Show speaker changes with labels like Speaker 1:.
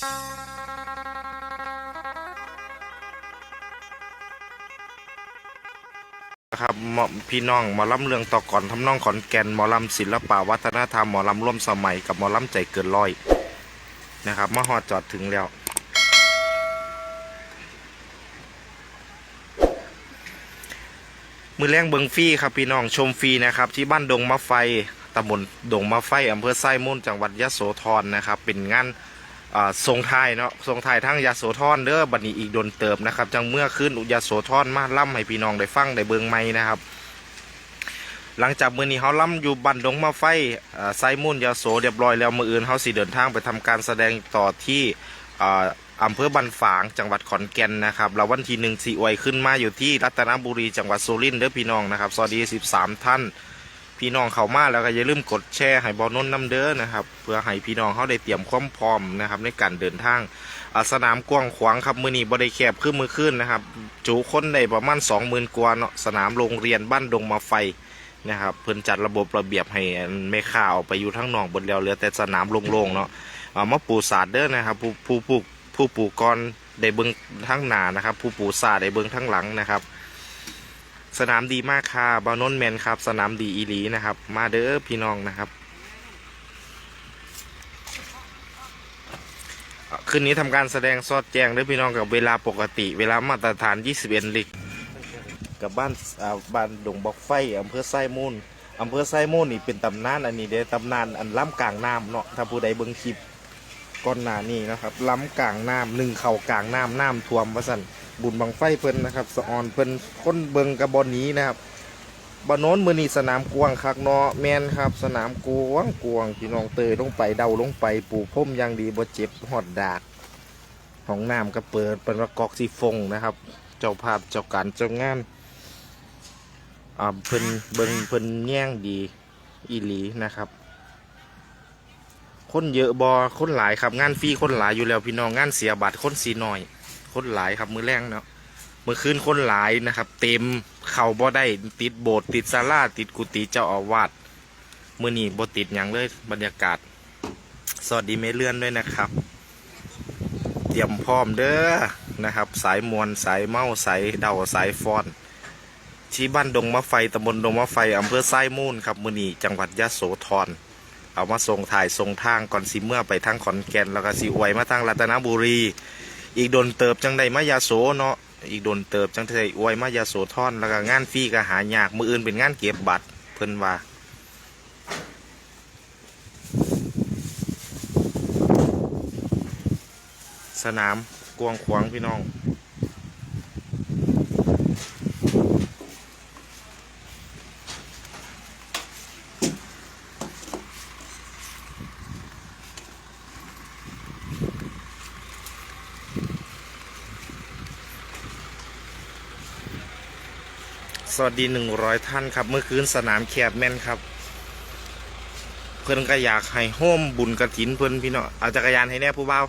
Speaker 1: ครับพี่น้องหมอลำเรืองต่อก่อนทำนองขอนแก่นหมอลำศิลปะวัฒนธรรมหมอลำร่วมสมัยกับหมอลำใจเกินร้อยนะครับมาฮอดจอดถึงแล้วมือแรงเบิงฟรีครับพี่น้องชมฟรีนะครับ ที่บ้านดงมะไฟตำบลดงมะไฟอำเภอไส้มุ่นจังหวัดยะโสธรนะครับ เป็นงาน ทรงไทยเนาะทรงไทยทั้งยะโสธรเด้อบัดนี้อีกโดนเติบนะครับ จังเมื่อขึ้นอุยะโสธรมาล่ำให้พี่น้องได้ฟังได้เบิงไม่นะครับ หลังจากมือนี้เขาล่ำอยู่บันดงมะไฟไซมุ่นยาโสเรียบร้อยแล้วมืออื่นเขาสิเดินทางไปทำการแสดงต่อที่อ่าอำเภอบันฝางจังหวัดขอนแก่นนะครับแล้ววันที่หนึ่งสีอวยขึ้นมาอยู่ที่รัตนบุรีจังหวัดสุรินทร์เด้อพี่น้องนะครับสวัสดี 13 ท่าน พี่น้องเข้ามาแล้วก็อย่าลืมกดแชร์ให้บอลน้นน้ำเด้อนะครับ เพื่อให้พี่น้องเขาได้เตรียมความพร้อมนะครับ ในการเดินทางสนามกว้างขวางครับมือนี้บริแคบขึ้นมือขึ้นนะครับจุคนได้ประมาณ20,000กว่าเนาะสนามโรงเรียนบ้านดงมาไฟนะครับเพิ่นจัดระบบระเบียบให้ไม่ข่าวไปอยู่ทั้งนองบนแล้วเหลือแต่สนามโล่งๆเนาะเอามาปูศาสตร์เด้อนะครับผู้ผู้ผู้ผู้ปลูกกรได้เบิ้งทั้งหนานะครับ ผู้ปลูกศาสตร์ได้เบิ้งทั้งหลังนะครับ สนามดีมากค่ะบานนแมนครับ สนามดีอีลีนะครับ มาเด้อพี่น้องนะครับ คืนนี้ทำการแสดงสอดแจงด้อพี่น้องกับเวลาปกติ เวลามาตรฐาน 21ลิกกับบ้านอ่าบ้านดงบอกไฟอำเภอไส้มูลอำเภอไส้มูลนี่เป็นตำนานอันนี้เด้อตำนานอันล้ำกลางน้ำเนาะถ้าผู้ใดเบิ่งคลิปก่อนหน้านี้นะครับ ล้ำกลางน้ำหนึ่งเข่ากลางน้ำน้ำท่วมว่าสั่น บุญบังไฟเพิ่นนะครับสะออนเพิ่นค้นเบิงกับบอนนี้นะครับบอนโน้นมือนีสนามกวางคักเนาะแมนครับ สนามกวางกวางพี่น้องเตยลงไปเดาลงไปปูพรมย่างดีบ่เจ็บหอดดากห้องน้ำก็เปิดเป็นระกอกสีฟงนะครับ เจ้าภาพเจ้าการเจ้างานอ่าเพิ่นเบิ่งเพิ่นแย่งดีอีหลีนะครับคนเยอะบอคนหลายครับงานฟรีคนหลายอยู่แล้วพี่น้องงานเสียบัตรคนสีน้อย คนหลายครับมือแรงเนาะมือคืนคนหลายนะครับ เต็มเข่าบ่ได้ติดโบสถ์ติดศาลาติดกุฏิเจ้าอาวาสมือนี้บ่ติดหยังเลยบรรยากาศ สวัสดีเมเลื่อนด้วยนะครับ เตรียมพร้อมเด้อนะครับ สายมวลสายเมาสายเดาสายฟอนที่บ้านดงมะไฟตำบลดงมะไฟอำเภอไส้มูนครับมือนีจังหวัดยะโสธรเอามาส่งถ่ายส่งทางก่อนสิเมื่อไปทางขอนแก่นแล้วก็สิอวยมาทางรัตนบุรี อีกโดนเติบจังใดมายาโสเนาะอีกโดนเติบจังใดอวยมายาโสธรแล้วก็งานฟรีก็หายากมืออื่นเป็นงานเก็บบัตรเพิ่นว่าสนามกวางขวางพี่น้อง สวัสดีหนึ่งร้อยท่านครับ เมื่อคืนสนามแคบแม่นครับ เพื่อนก็อยากให้โฮมบุญกระถินเพื่อนพี่น้องเอาจักรยานให้แน่ผู้เบา